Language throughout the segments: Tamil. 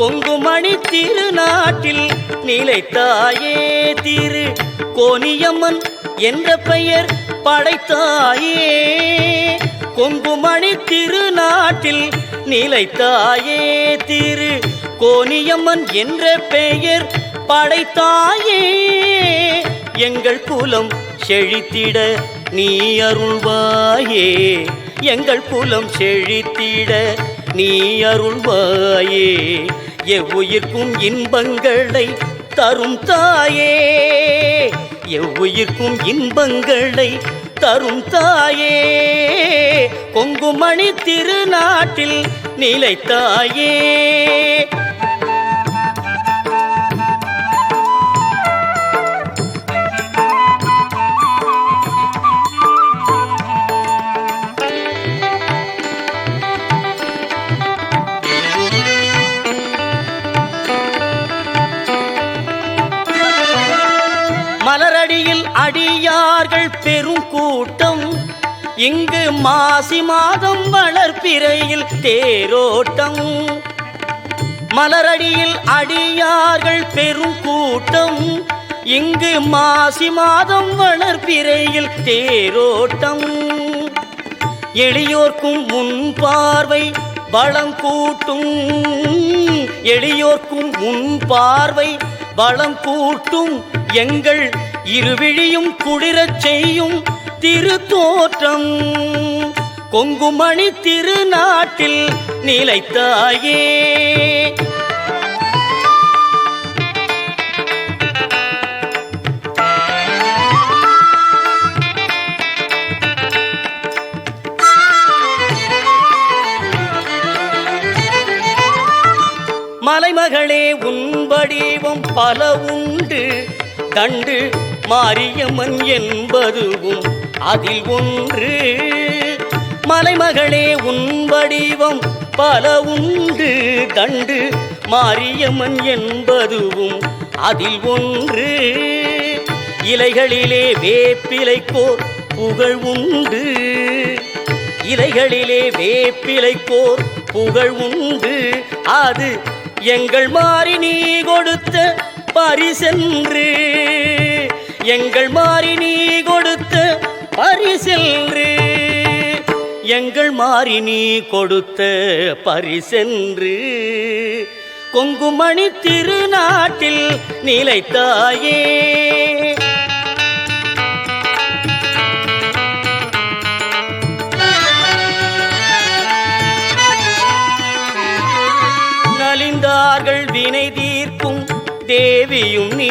கொங்குமணி திருநாட்டில் நிலைத்தாயே திரு கோனியம்மன் என்ற பெயர் படைத்தாயே. கொங்குமணி திருநாட்டில் நிலைத்தாயே திரு கோனியம்மன் என்ற பெயர் படைத்தாயே. எங்கள் குலம் செழித்திட நீ அருள்வாயே. எங்கள் குலம் செழித்திட நீ அருள்வாயே. எவ்வுயிர்க்கும் இன்பங்களை தரும் தாயே. எவ்வுயிர்க்கும் இன்பங்களை தரும் தாயே. கொங்குமணி திருநாட்டில் நிலைத்தாயே. மலரடியில் அடியார்கள் பெரும் கூட்டம். இங்கு மாசி மாதம் வளர்ப்பிறையில் தேரோட்டம். மலரடியில் அடியார்கள் பெரும் கூட்டம். இங்கு மாசி மாதம் வளர்ப்பிறையில் தேரோட்டம். எளியோர்க்கும் முன் பார்வை வளம் கூட்டும். எளியோர்க்கும் முன் பார்வை வளம் கூட்டும். எங்கள் இருவிழியும் குளிரச் செய்யும் திருத்தோற்றம். கொங்குமணி திருநாட்டில் நிலைத்தாயே. மலைமகளே உன் வடிவம் பல உண்டு. தண்டு மாரியம்மன் என்பதுவும் அதில் ஒன்று. மலைமகளே உன் வடிவம் பல உண்டு. தண்டு மாரியம்மன் என்பதுவும் அதில் ஒன்று. இலைகளிலே வேப்பிலைக்கோர் புகழ் உண்டு. இலைகளிலே வேப்பிலைக்கோர் புகழ் உண்டு. அது எங்கள் மாறி நீ கொடுத்த பரிசென்று. எங்கள் மாறி நீ கொடுத்த பரிசென்று. எங்கள் மாறி நீ கொடுத்த பரிசென்று. கொங்குமணி திருநாட்டில் நிலைத்தாயே. நலிந்தார்கள் வினை தீர்க்கும் தேவியும் நீ.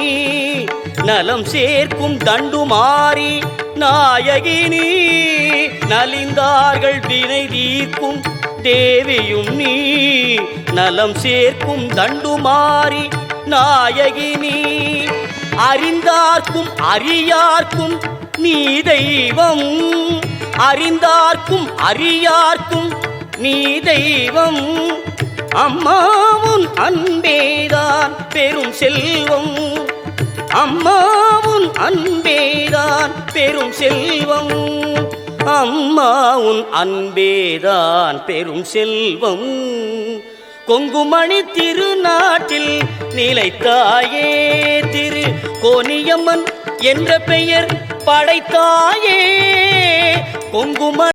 நலம் சேர்க்கும் தண்டுமாறி நாயகி நீ நலிந்தார்கள் வினை தீர்க்கும் தேவியும் நீ. நலம் சேர்க்கும் தண்டுமாறி நாயகி நீ அறிந்தார்க்கும் அறியார்க்கும் நீ தெய்வம். அறிந்தார்க்கும் அறியார்க்கும் நீ தெய்வம். அம்மாவும் அன்பேதான் பெரும் செல்வம். அம்மாவும் அன்பேதான் பெரும் செல்வம். அம்மாவும் அன்பேதான் பெரும் செல்வம். கொங்குமணி திருநாட்டில் நிலைத்தாயே திரு கோனியம்மன் என்ற பெயர் படைத்தாயே. கொங்குமணி